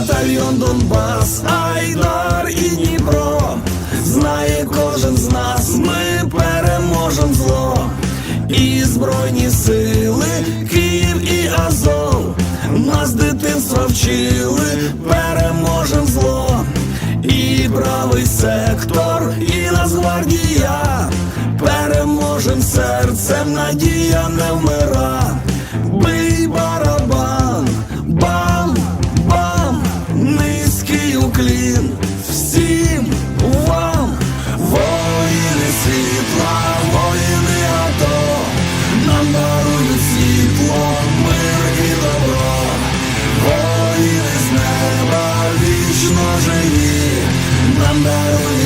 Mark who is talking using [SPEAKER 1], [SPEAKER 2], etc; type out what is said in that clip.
[SPEAKER 1] батальйон Донбас, Айдар і Дніпро. Знає кожен з нас, ми переможем зло. І збройні сили, Київ і Азов. Нас дитинства вчили, переможем зло. І правий сектор, і Нацгвардія Переможем серцем, надія не вмира. може, ні, нам дарує.